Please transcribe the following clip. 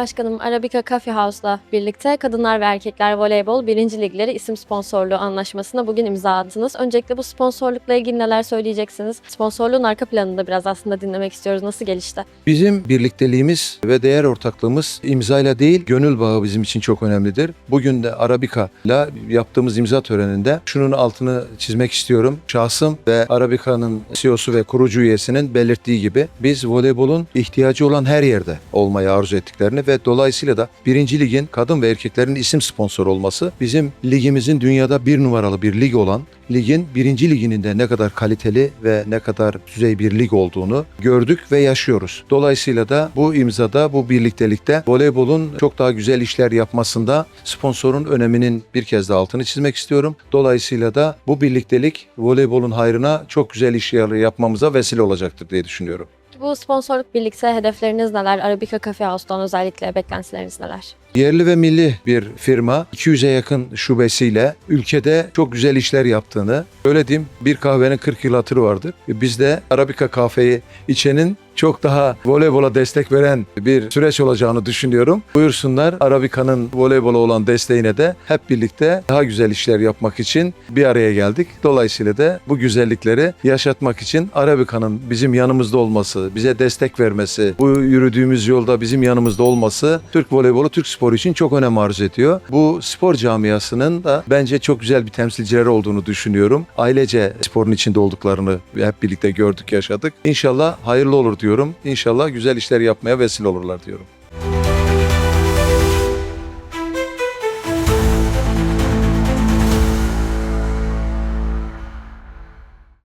Başkanım Arabica Coffee House'la birlikte Kadınlar ve Erkekler Voleybol 1. Ligleri isim sponsorluğu anlaşmasına bugün imza attınız. Öncelikle bu sponsorlukla ilgili neler söyleyeceksiniz? Sponsorluğun arka planını da biraz aslında dinlemek istiyoruz. Nasıl gelişti? Bizim birlikteliğimiz ve değer ortaklığımız imzayla değil, gönül bağı bizim için çok önemlidir. Bugün de Arabica ile yaptığımız imza töreninde şunun altını çizmek istiyorum. Şahsım ve Arabica'nın CEO'su ve kurucu üyesinin belirttiği gibi biz voleybolun ihtiyacı olan her yerde olmayı arzu ettiklerini ve dolayısıyla da birinci ligin kadın ve erkeklerin isim sponsor olması bizim ligimizin dünyada bir numaralı bir lig olan ligin birinci liginin de ne kadar kaliteli ve ne kadar düzey bir lig olduğunu gördük ve yaşıyoruz. Dolayısıyla da bu imzada, bu birliktelikte voleybolun çok daha güzel işler yapmasında sponsorun öneminin bir kez daha altını çizmek istiyorum. Dolayısıyla da bu birliktelik voleybolun hayrına çok güzel işler yapmamıza vesile olacaktır diye düşünüyorum. Bu sponsorluk birlikte hedefleriniz neler? Arabica Coffee House'dan özellikle beklentileriniz neler? Yerli ve milli bir firma 200'e yakın şubesiyle ülkede çok güzel işler yaptığını, öyle diyeyim bir kahvenin 40 yıl hatırı vardır. Bizde Arabica kahveyi içenin çok daha voleybola destek veren bir süreç olacağını düşünüyorum. Buyursunlar Arabica'nın voleybola olan desteğine de hep birlikte daha güzel işler yapmak için bir araya geldik. Dolayısıyla da bu güzellikleri yaşatmak için Arabica'nın bizim yanımızda olması, bize destek vermesi, bu yürüdüğümüz yolda bizim yanımızda olması Türk voleybolu, Türk sporu için çok önem arz ediyor. Bu spor camiasının da bence çok güzel bir temsilcileri olduğunu düşünüyorum. Ailece sporun içinde olduklarını hep birlikte gördük, yaşadık. İnşallah hayırlı olur diyorum. İnşallah güzel işler yapmaya vesile olurlar diyorum.